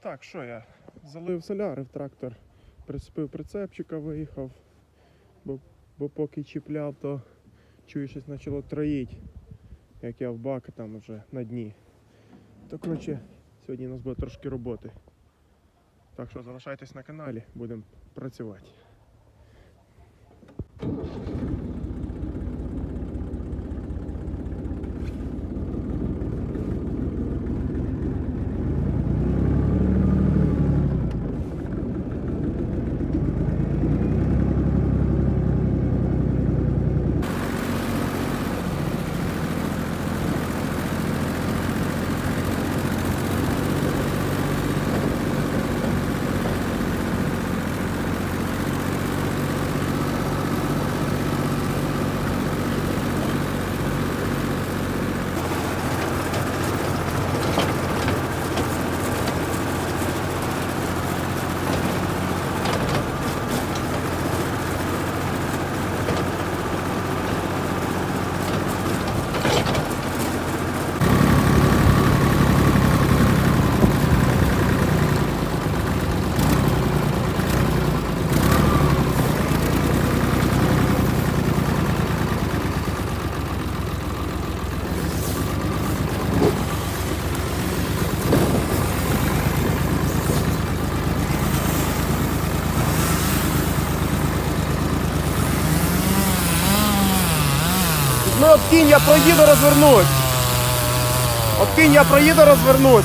Так, що я? Залив соляри в трактор, прицепив прицепчика, виїхав, бо, бо поки чіпляв, то чую, щось почало троїть, як я в бак там вже на дні. То коротше, сьогодні у нас буде трошки роботи. Так що залишайтесь на каналі, будемо працювати. Ну от кінь я проїду розвернусь. От кінь я проїду розвернусь.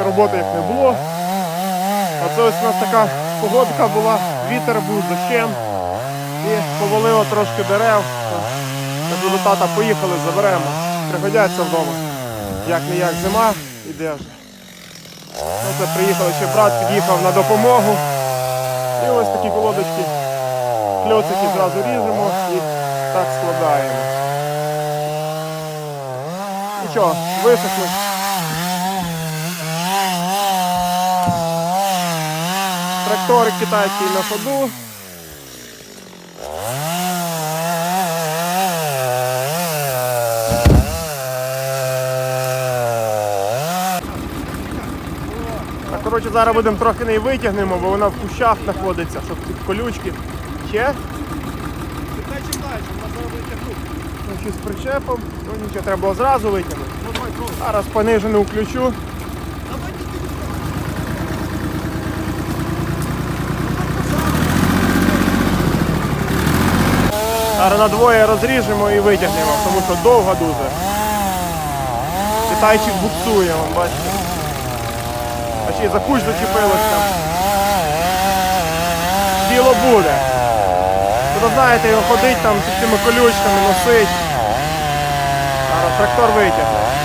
Такої роботи як не було. А це ось у нас така погодка була, вітер був дощем і повалило трошки дерев. Кажу до тата, поїхали, заберемо. Пригодяться вдома. Як не як зима, іде вже. Ну, це приїхали ще брат, під'їхав на допомогу. І ось такі колодочки. Кльоцики зразу ріжемо і так складаємо. Нічого, висохли. Трактори китайський на ходу. Так, зараз будемо трохи неї витягнемо, бо вона в кущах знаходиться, щоб ці колючки. Ще? Ну, чи з причепом, ну нічого, треба було зразу витягнути. Зараз понижену включу. Зараз на двоє розріжемо і витягнемо, тому що довго дуже. Китайчик буксує, вам бачите. А ще й за куч зачепилося. Діло буде. Ви знаєте, його ходить там з цими колючками, носить. Зараз трактор витягне.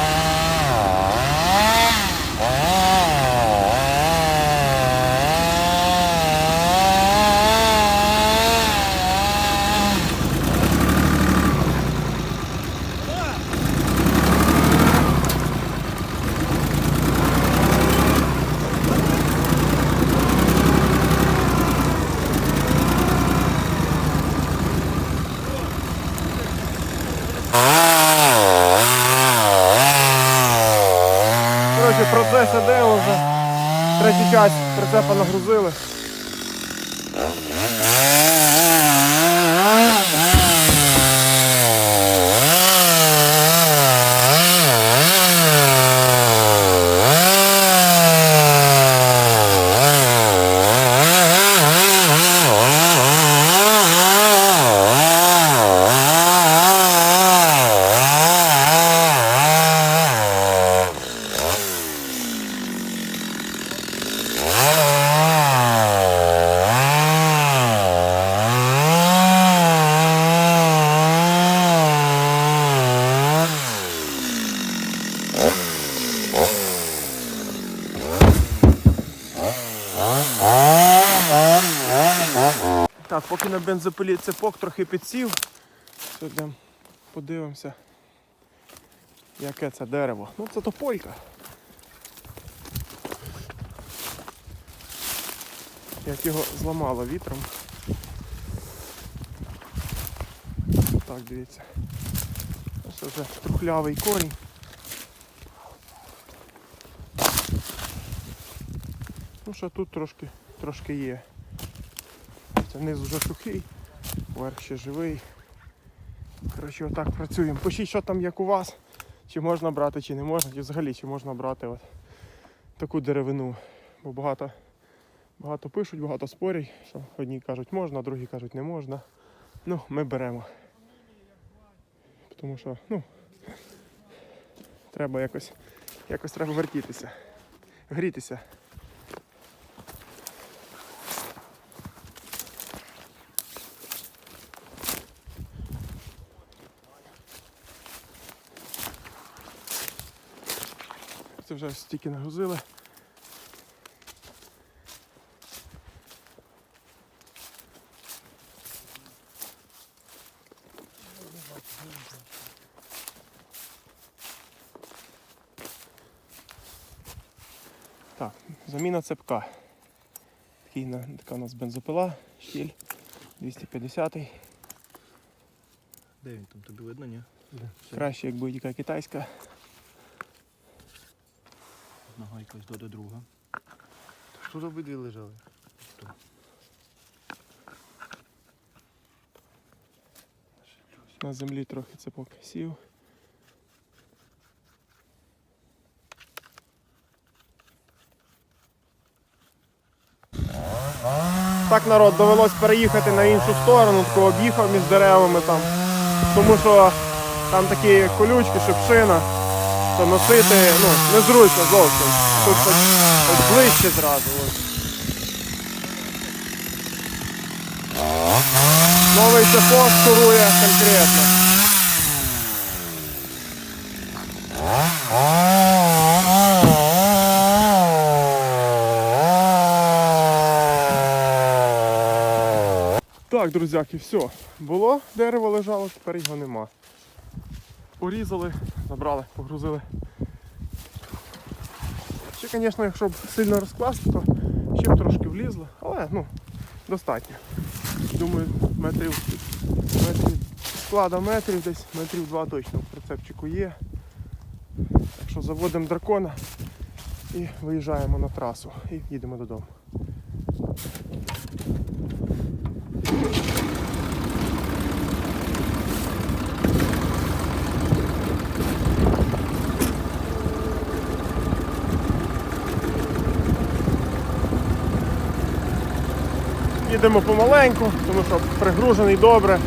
Коротше, процес іде вже. Третій час прицепа нагрузили. Так, поки на бензопилі цепок трохи підсів. Все, подивимося, яке це дерево. Ну це тополька. Як його зламало вітром. Так, дивіться. Ось вже трухлявий корінь. Ну що тут трошки, трошки є. Це низ вже сухий, верх ще живий. Коротше, отак працюємо. Пишіть, що там як у вас. Чи можна брати, чи не можна, чи взагалі чи можна брати от таку деревину. Бо багато, багато пишуть, багато спорять, що одні кажуть можна, другі кажуть не можна. Ну, ми беремо. Тому що, ну, треба якось, якось треба вертітися, грітися. Це вже стільки нагрузили. Так, заміна цепка. Такий, така у нас бензопила, щіль 250 Де він там? Тобі видно, ні? Краще, як будь-яка китайська. Нога якась до, до друга. Тут обидві лежали. На землі трохи цепок сів. Так, народ, довелось переїхати на іншу сторону, тако об'їхав між деревами там. Тому що там такі колючки, шипшина, то носити ну, незручно зовсім. Тут хоч, хоч ближче зразу. Ось. Новий цепок шурує конкретно. Так, друзяки, все. Було, дерево лежало, тепер його нема. Порізали, забрали, погрузили. Ще, звісно, якщо б сильно розкласти, то ще б трошки влізло, але ну, достатньо. Думаю, метрів, метрів склада метрів десь, метрів два точно в прицепчику є. Так що заводимо дракона і виїжджаємо на трасу і їдемо додому. Їдемо помаленьку, тому що пригружений добре.